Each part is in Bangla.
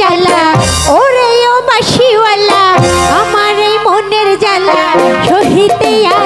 জ্বালা। ওরে ও বাসিওয়ালা আমার এই মনের জ্বালা সহিতে আর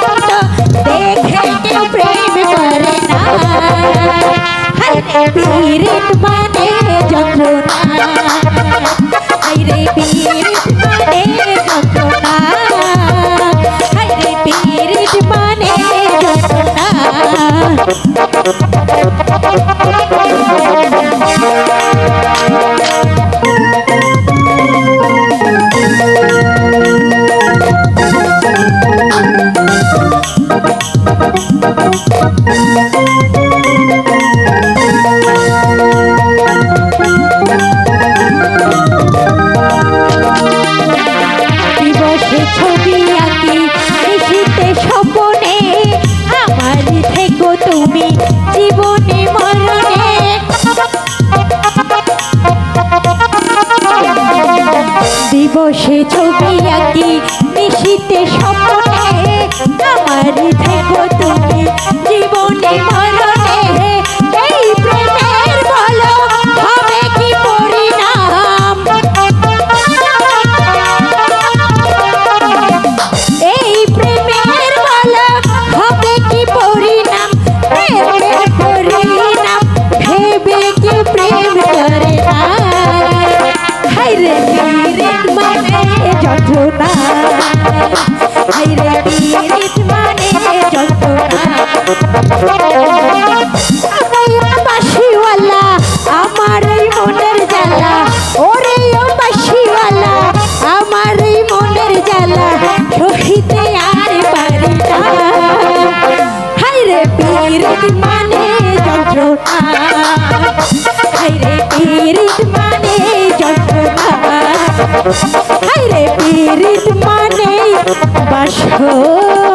হায়রে পীড়িত মানে দিবসে ছবি আঁকি নিশীতে স্বপনে আমার থেকো তুমি জীবনে মরণে যন্ত্রণা। হাইরে পীড়িত মানে যন্ত্রণা। বাসিওয়ালা আমার এই মনের জ্বালা। ওরে ও বাসিওয়ালা মানে যন্ত্রণা। হাইরে পীরিত মানে বাসনা